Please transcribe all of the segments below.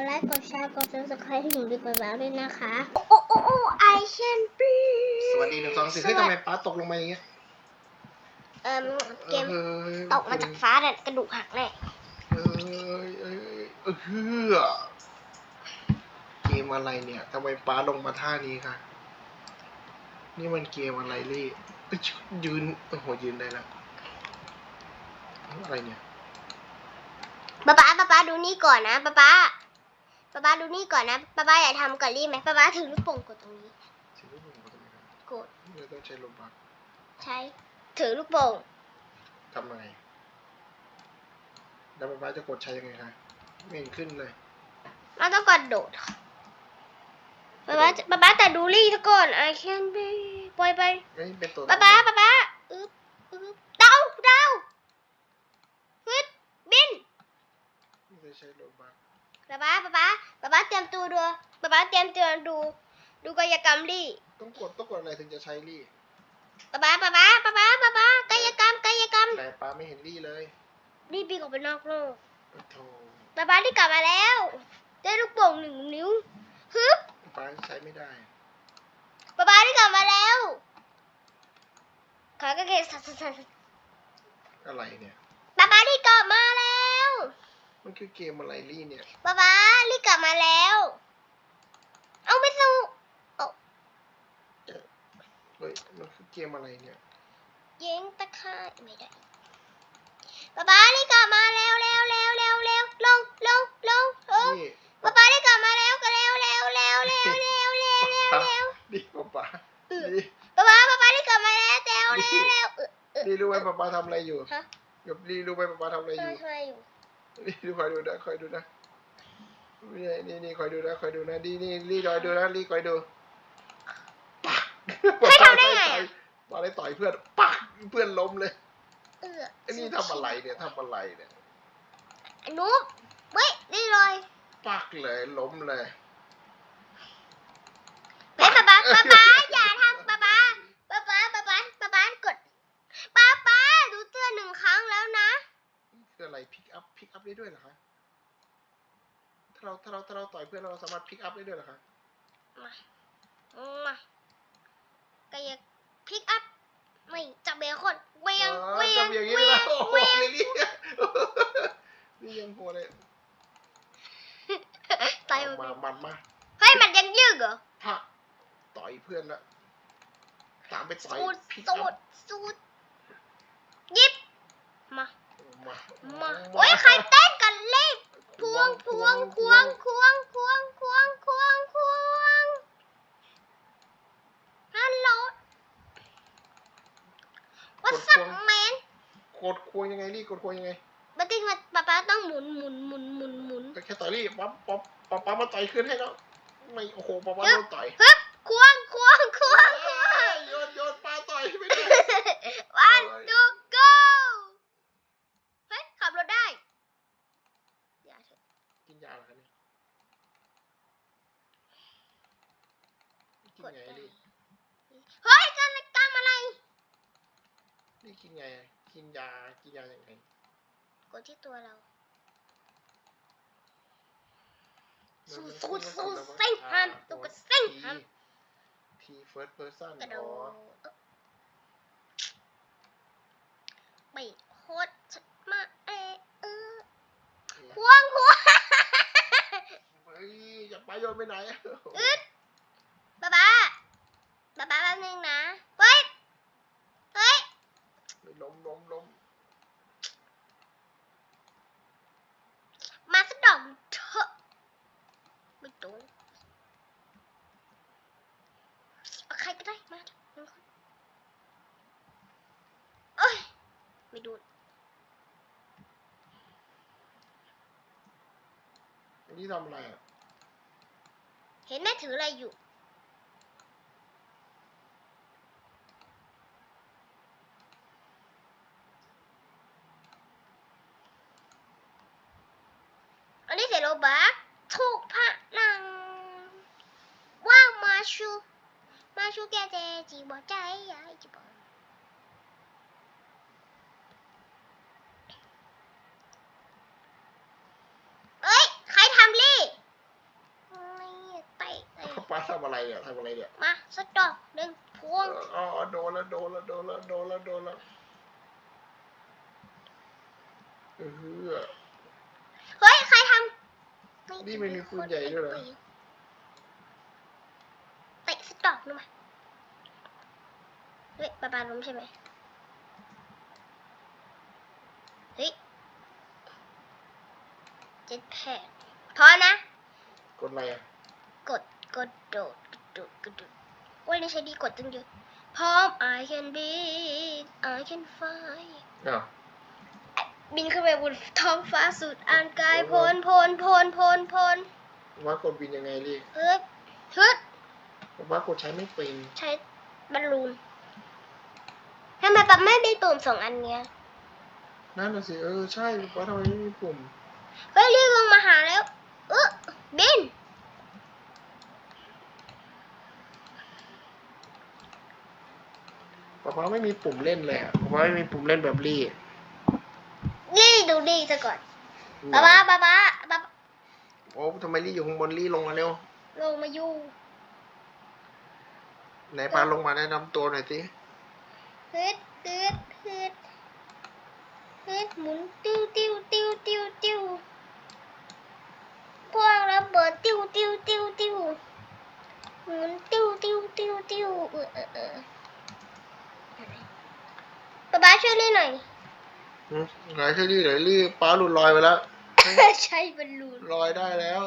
ดไลค์กดแชร์กด subscribe ให้หนูดีกว่าแล้วด้วยนะคะโอ้โอ้โอ้ไอเชนปีสวัสดีหนึ่งสองสี่เฮ้ยทำไมป้าตกลงมาอย่างเงี้ยเอ่มเกมเอ้ยตกมาจากฟ้าแต่กระดูกหักแน่เอ้ยเอ้ยเอ้ยเฮือเกมอะไรเนี่ยทำไมป้าลงมาท่านี้คะนี่มันเกมอะไรลี่เอ้ยยืนโอ้โหยืนได้แล้วอะไรเนี่ยป๊าป๊าป๊าป๊าดูนี่ก่อนนะป๊าป๊า ป๊าป๊าดูนี่ก่อนนะป๊าป๊าอยากทำกับลี่ไหมป๊าป๊าถือลูกโป่งกดตรงนี้ชีวิตผมก็ต้องอย่างนั้นกดเราต้องใช้ลมพักใช้ถือลูกโป่งทำไงแล้วป้าจะกดใช้ยังไงคะไม่เห็นขึ้นเลย เราต้องกระโดดป๊าป๊าป๊าป๊าแต่ดูลี่ซะก่อน I can be ปล่อยไปไม่เป็นตัวป๊าป๊าป๊าป๊าอึ๊บอึ๊บเดาเดาฟึดบิน ไม่ได้ใช้ลมพัก ป๊าป๊าป๊าป๊าป๊าป๊าเตรียมตัวดูป๊าป๊าเตรียมตัวดู ดูกายกรรมลี่ต้องกดต้องกดอะไรถึงจะใช้ลี่ป๊าป๊าป๊าป๊าป๊าป๊าป๊าป๊ากายกรรมกายกรรมแต่ป้าไม่เห็นลี่เลยลี่ปีนออกไปนอกโลกโอ้โธ่ป๊าป๊าที่กลับมาแล้ว ได้ลูกโป่งหนึ่งนิ้วฮึบป้าใช้ไม่ได้ป๊าป๊าที่กลับมาแล้วขาก็แค่สั่นสั่นสั่นอะไรเนี่ยป๊าป๊าที่กลับมาแล้ว มันคือเกมอะไรลี่เนี่ย ป๊าป๊าที่กลับมาแล้ว เอาไม่สู้เอาเฮ้ยมันคือเกมอะไรเนี่ย เย้งตะข่ายไม่ได้ ป๊าป๊าที่กลับมาแล้วแล้วแล้วแล้วแล้วลงลงลงลงนี่ป๊าป๊าที่กลับมาแล้วก็แล้วแล้วแล้วแล้วแล้วแล้วแล้วแล้วนี่ป๊าป๊าเออนี่ป๊าป๊าป๊าป๊าที่กลับมาแล้วแล้วแล้วแล้วเออเออนี่รู้ไหมป๊าป๊าทำอะไรอยู่ฮะ กับนี่รู้ไหมป๊าป๊าทำอะไรอยู่ทำไมอยู่ นี่คอยดูนะคอยดูนะนี่นี่คอยดูนะคอยดูนะดีนี่รีดอยดูนะรีคอยดูปักให้ทำได้ไงมาได้ต่อยเพื่อนปักเพื่อนล้มเลยเออไอนี่ทำอะไรเนี่ยทำอะไรเนี่ยนุ๊กเว้ยรีเลยปักเลยล้มเลยเฮ้ป๊าป๊าป๊าป๊าอย่าทำป๊าป๊าป๊าป๊าป๊าป๊าป๊ากดป๊าป๊าดูเตือนหนึ่งครั้งแล้วนะ คืออะไรพิกอัพพิกอัพได้ด้วยเหรอคะถ้าเราถ้าเราถ้าเราต่อยเพื่อนเราสามารถพิกอัพได้ด้วยเหรอคะมากายพิกอัพไม่จับเบคอนเวียงอ๋อเวียจะงมีอย่างนี้เวีเลยยนะงโอ้โหเวียงเลยนี่นี่ยังหัวเลยต่อยเอามามันมาเฮ้ยมันยังยืดเหรอพระต่อยเพื่อนละตามไปต่อยสูดพิกสูอัดพสูดยิบมา มามาโอ้ยใครเต้นกันเล่นพวงพวงควงควงควงควงควงควงฮัลโหล What's up man กดควงยังไงนี่กดควงยังไงบัตตี้มาป๊าป๊าต้องหมุนหมุนหมุนหมุนหมุนก็แค่ต่อยนี่ป๊อปป๊อปป๊อปป๊อปมาต่อยขึ้นให้แล้วไม่โอ้โหป๊อปป๊อปโดนต่อยฮึบควงควงควงควงเอ้ยโยนโยนปลาต่อยไม่ได้ one two go เฮ้ยขับรถได้อย่าเถอะ กินยาเหรอคะเนี่ยกิน ไงนี่เฮ้ยการกรรมอะไร นี่กินไงอะกินยา กินยาอย่างไง กดที่ตัวเรา สู้สู้สู้เส้นหันตัวก็เส้นหันทีเฟิร์สเพอร์ซันกระโดอ๋อดไม่โคตรชัดมาเอเออควงควงเฮ้ยอย่าไปโยนไปไหนอะอึดบ๊าบ้า บ๊าบ้าแป๊บนึงนะ เฮ้ย เฮ้ยไม่ล้มล้มล้มมาสักดอกเถอะไม่โดนเอาใครก็ได้ มาเถอะหนึ่งคนเอ้ย ไม่โดนอันนี้ทำอะไรอะ เห็นแม่ถืออะไรอยู่ อันนี้เสร็จแล้วบักถูกพระนางว่างมาชู มาชูแกเจจีบอ ใจยายจีบอเอ้ย ใครทำลี่เนี่ยทำอะไรเนี่ยมาสตอกหนึ่งพวงอ๋อโดนแล้วโดนแล้วโดนแล้วโดนแล้วโดนแล้วเออเฮ้ย ใครทำนี่มันมีปืนใหญ่ด้วยเหรอเตะสตอกนู่นมาเฮ้ยปาปาล้มใช่ไหมเฮ้ยเจ็ดแผดพอนะ กดอะไรอะกดกดโดดกระโดดกระโดดโอ้ยนี่ใช้ดีกดตั้งเยอะพร้อม I can be I can fly อ้าวบินขึ้นไปบนท้องฟ้าสุดอันไกลโพลนโพลนโพลนโพลนโพลนว่ากดบินยังไงลี่ฮึบฮึบผมว่ากดใช้ไม่เป็นใช้บอลลูน ทำไมปั๊บไม่มีปุ่มสองอันเนี้ย นั่นน่ะสิเออใช่ว่าทำไมไม่มีปุ่มเฮ้ยรีบลงมาหาแล้วเออบิน ป๊าป๊าไม่มีปุ่มเล่นเลยอะป๊าป๊าไม่มีปุ่มเล่นแบบลี่นี่ดูดีซะก่อนป๊าป๊าป๊าป๊าป๊าป๊าโอ้ทำไมลี่อยู่ข้างบนลี่ลงมาเร็วลงมาอยู่ไหนพาลงมาแนะนำตัวหน่อยสิ ฮึดฮึดฮึดฮึดหมุนติ้วติ้วติ้วติ้วติ้วพวกระเบิดติ้วติ้วติ้วติ้วหมุนติ้วติ้วติ้วติ้วเออเออเออป๊าป๊าช่วยเล่นหน่อยหืมไหนใช่ลี่ไหนลี่ป้าหลุดลอยไปแล้วใช่บอลลูนลอยได้แล้ว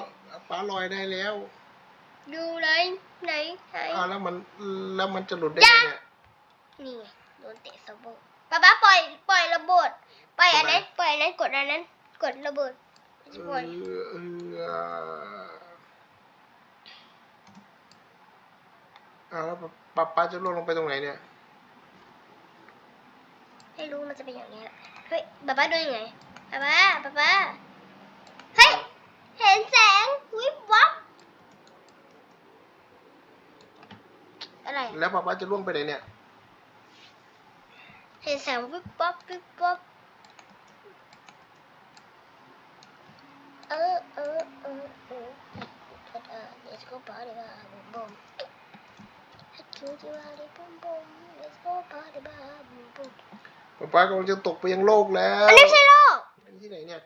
ป้าลอยได้แล้ว ดูไหนไหนไหนอ้าวแล้วมันแล้วมันจะหลุดได้ไงเนี่ยนี่ไง โดนเตะสะโพกป๊าป๊าปล่อยปล่อยระเบิดปล่อยอันนั้นทำไมปล่อยอันนั้นกดอันนั้น กดระเบิดเอปล่อยอเอออ้าวแล้วป้าป้าจะล่วงลงไปตรงไหนเนี่ยไม่รู้มันจะเป็นอย่างนี้แหละเฮ้ยป๊าป๊าดูยังไงป๊าป๊าป๊าป๊าเฮ้ยเห็นแสงวิบวับอะไรแล้วป้าป้าจะล่วงไปไหนเนี่ย เห็นแสงวิบวับวิบวับเออเออเออเออเออ let's go party บ้าบุ้มบุ้ม let's go party บุ้มบุ้ม let's go party บ้าบุ้มบุ้มป้าป้ากำลังจะตกไปยังโลกแล้วอันนี้ไม่ใช่โลกอันนี้ที่ไหนเนี่ย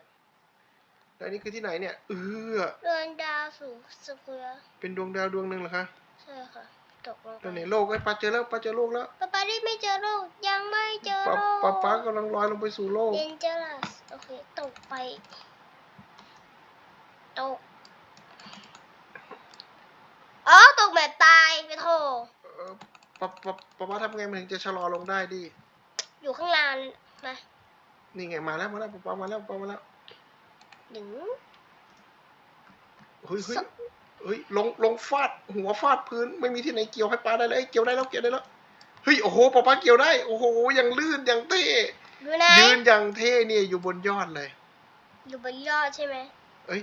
แล้วอันนี้คือที่ไหนเนี่ยเออเรือนดาวสู่สเควร์เป็นดวงดาวดวงหนึ่งเหรอคะใช่ค่ะ ตกลงไปตอนไหนโลกไอ้ยป้าเจอแล้วป้าเจอโลกแล้วป๊าป๊าที่ไม่เจอโลกยังไม่เจอป้าโลกป้าป้ากำลังลอยลงไปสู่โลกเดนเจอรัสโอเคตกไปตกอ๋อตกแบบตายไปโถเออป้าป้าป้าป้าทำไงมันถึงจะชะลอลงได้ดิอยู่ข้างล่างนะนี่ไงมาแล้วมาแล้วป้าป้ามาแล้วป้ามาแล้วดึงเฮ้ยเฮ้ย เฮ้ยลงลงฟาดหัวฟาดพื้น ไม่มีที่ไหนเกี่ยวให้ป้าได้เลยเอ้ยเกี่ยวได้แล้วเกี่ยวได้แล้วเฮ้ยโอ้โหป้าป้าเกี่ยวได้โอ้โหยังลื่นยังเท่ดูไหนยืนอย่างเท่เนี่ยอยู่บนยอดเลยอยู่บนยอดใช่ไหมเอ้ย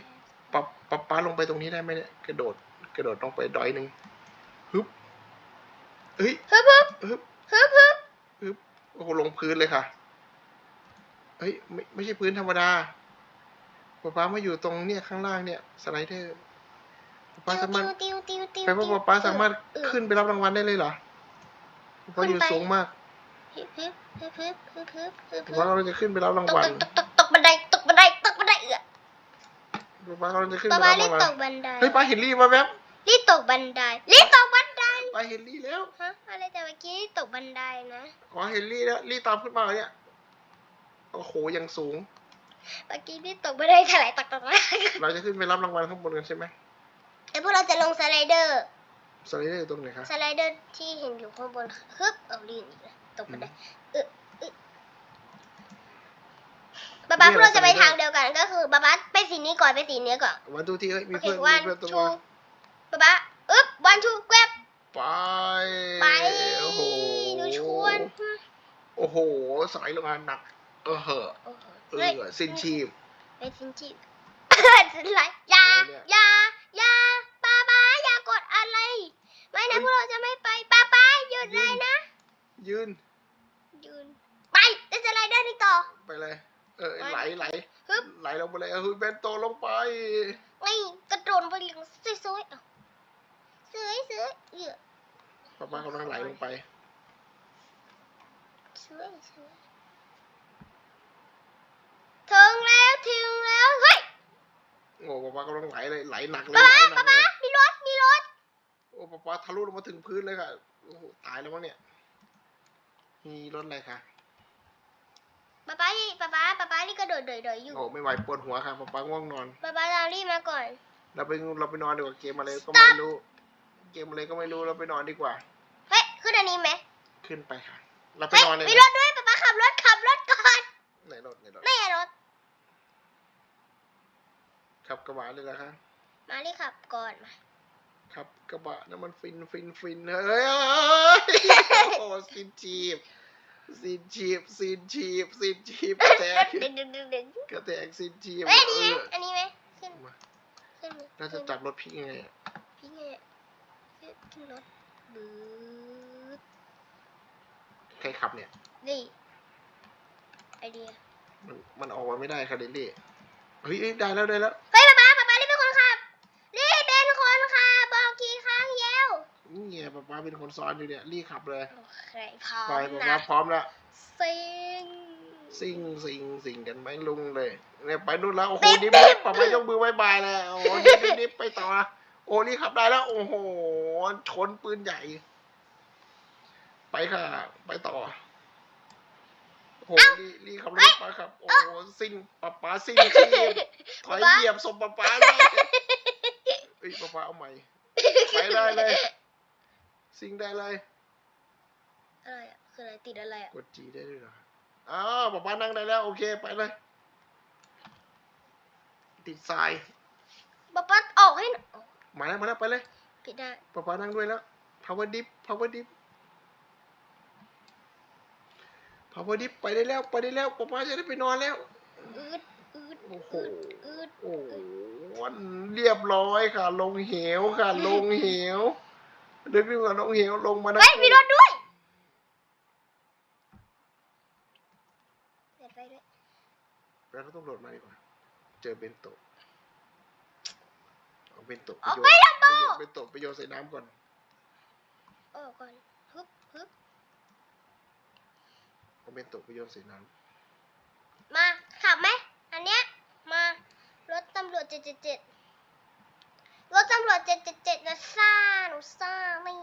ป้าป้าป้าลงไปตรงนี้ได้ไหมเนี่ยกระโดด กระโดดลงไปดอยหนึ่งฮึบเฮ้ยฮึบฮึบฮึบฮึบฮึบฮึบโอ้โหลงพื้นเลยค่ะเฮ้ยไม่ไม่ใช่พื้นธรรมดาป้าป้ามาอยู่ตรงเนี่ยข้างล่างเนี่ยสไลเดอร์ ป้าป้าสามารถติวติวติวแปลว่าป้าป้าสามารถเออขึ้นไปรับรางวัลได้เลยเหรอป้าป้าอยู่ขึ้นไปสูงมากฮึบฮึบฮึบฮึบฮึบฮึบฮึบป้าป้าเราจะขึ้นไปรับรางตกวัลตกตกตกบันไดตกบันไดตกบันไดเอือป้าป้าเราจะขึ้นป๊าไปป๊ารับรีราบงวัลตกบันไดเฮ้ยป้าเห็นลี่มาแวบรีบตกบันไดรีบตกบันไดป้าเห็นลี่แล้วฮะอะไรแต่เมื่อกี้ตกบันไดนะขอเห็นลี่แล้วลี่ตามขึ้นมาเนี่ยโอ้โหยังสูงเมื่อกี้รีบตกบันไดถลายตกตกมาเราจะขึ้นไปรับรางวัลข้างบนกันใช่ไหม แล้วพวกเราจะลงสไลเดอร์ สไลเดอร์อยู่ตรงไหนคะสไลเดอร์ที่เห็นอยู่ข้างบนฮึบเอาลื่นอีกแล้วตกบันไดเออเออป๊าป๊าพวกเราจะไปทางเดียวกันก็คือป๊าป๊าไปสีนี้ก่อนไปสีนี้ก่อน วันดูที่เอ้ยมีโอเคเพื่อนวัมีนเพื่อนตรงชูมาป๊าป๊าอึ๊บวันชูแกร็บไปไปโอ้โหดูชวนโอ้โหสายโรงงานหนัก เออเหอะโอ้โหเอเฮ้ยอสิ้นชีพ ไปสิ้นชีพสไลด์อย่าอะไรเนี่ยอย่าอย่าป๊าป๊าอย่ากดอะไร ไม่นะพวกเราจะไม่ไปป๊าป๊าหยุดเลยนะ ยืน ยืน ไปเล่นสไลเดอร์นี่ต่อ ไปเลย เออไปไหลไหลฮึบไหลลงไปเลยเออเบนโตลงไปนี่กระโดดไปอย่างสวยๆอะซื้อซื้อเยอะป๊าป๊ากำลังไหลลงไปซื้อซื้อถึงแล้วถึงแล้วเฮ้ยโอ้ป๊าป๊ากำลังไหลเลยไหลหนักเลยป๊าไหลป๊าหนัป๊ากป๊าเลยมีรถมีรถโอ้ป๊าป๊าทะลุลงมาถึงพื้นเลยค่ะโอ้โหตายแล้วมั้งเนี่ย มีรถอะไรคะป๊าป๊านี่ป๊าป๊าป๊าป๊านี่กระโดดเดยๆอยู่โอ้ไม่ไหวปวดหัวค่ะป๊าป๊าง่วงนอน ป๊าป๊าเรารีบมาก่อน เราไปเราไปนอนดีกว่าเกมอะไรก็ Stop ไม่รู้ เกมอะไรก็ไม่รู้เราไปนอนดีกว่า เฮ้ยขึ้นอันนี้ไหมขึ้นไปค่ะ เราไปเฮ้ยนอนเลยมีนะรถด้วยป๊าป๊าขับรถขับรถก่อนไหนรถไหนรถไม่ใช่รถขับกระบะเลยนะคะมารีบขับก่อนมา ขับกระบะนั่นมันฟินฟินฟินเฮ้ยโอ้สินชีพสินชีพสินชีพสินชีพกระแทกดึงดึงดึงดึงกระแทกสินชีพเฮ้ยอันเอนี้ไหมออันนี้ไหมขึ้นมาขึ้นไหมเราจะจับรถพี่ยังไงอะพี่ไงขึ้นขึ้นรถบื้อใครขับเนี่ยนี่ไอเดียมันมันออกมาไม่ได้ค่ะเดลลี่เฮ้ยเอ้ยได้แล้วได้แล้วเฮ้ยป๊าป๊าป๊าป๊ารีบเป็นคนขับรีบเป็นคนขับบอกกี่ครั้งเย้ว นี่ไง ป๊าป๊าเป็นคนซ้อนอยู่เนี่ยรีบขับเลยโอเคพร้อไปมป๊านะป๊าพร้อมแล้ว ซิงซิ่งซิ่งซิ่งกันไหมลุงเลยเนี่ยไปนู่นแล้วโอ้โหปิ๊บดิบปิ๊ดิบบ ป๊าป๊ายกมือบายบายเลยโอ้โหดิบดิบดิบไปต่อนะโอ้นี่ขับได้แล้ว โอ้โหชนปืนใหญ่ ไปค่ะ ไปต่อโอ้โหรีรีขับรถไปครับ โอ้โหซิ่งป๊าป๊าซิ่งชีพ ถอยเหยียบศพป๊าป๊าเลยเอ้ยป๊าป๊าเอาใหม่ ไปได้เลย ซิ่งได้เลย อะไรอะคืออะไรติดอะไรอะกดจีได้ด้วยเหรออ้าวป๊าป๊านั่งได้แล้ว โอเคไปเลย ติดทราย ป๊าป๊าออกให้หน่อยอ๋อมาแล้วมาแล้วไปเลยผิดได้ป๊าป๊านั่งด้วยแล้ว power dip power dip power dip ไปได้แล้วไปได้แล้วป๊าป๊าจะได้ไปนอนแล้ว อืดอืดโอ้โห อืดโอ้โหเรียบร้อยค่ะ ลงเหวค่ะ ลงเหว ดึกดึกว่าลงเหวลงมานะเฮ้ยมีรถด้วยเปิดไฟด้วยแล้วเราต้องโดดมาดีกว่า เจอเบนโตะเอาเบนโตะออกโยไปนลัมโบเบนโตะไปโยนใส่น้ำก่อนออกก่อนฮึบฮึบเอาเบนโตะไปโยนใส่น้มาขับไหมอันเนี้ยมารถตำรวจเจ็ดเจ็ดเจ็ด รถตำรวจเจ็ดเจ็ดเจ็ดนะซ่าหนูซ่าไม่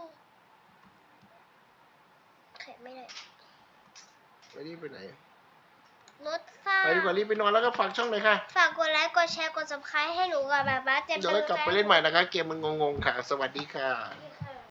โอเคไม่ได้ำไปรีบไปไหน รถซ่าไปดีกว่ารีบไปนอนแล้วก็ฝากช่องหน่อยค่ะ ฝากกดไลค์กดแชร์กด subscribe ให้หนูกับแบบบ้าเจ็บเดี๋ยวเรากลับไปเล่นใหม่นะคะ เกมมันงงๆค่ะ สวัสดีค่ะบ๊าย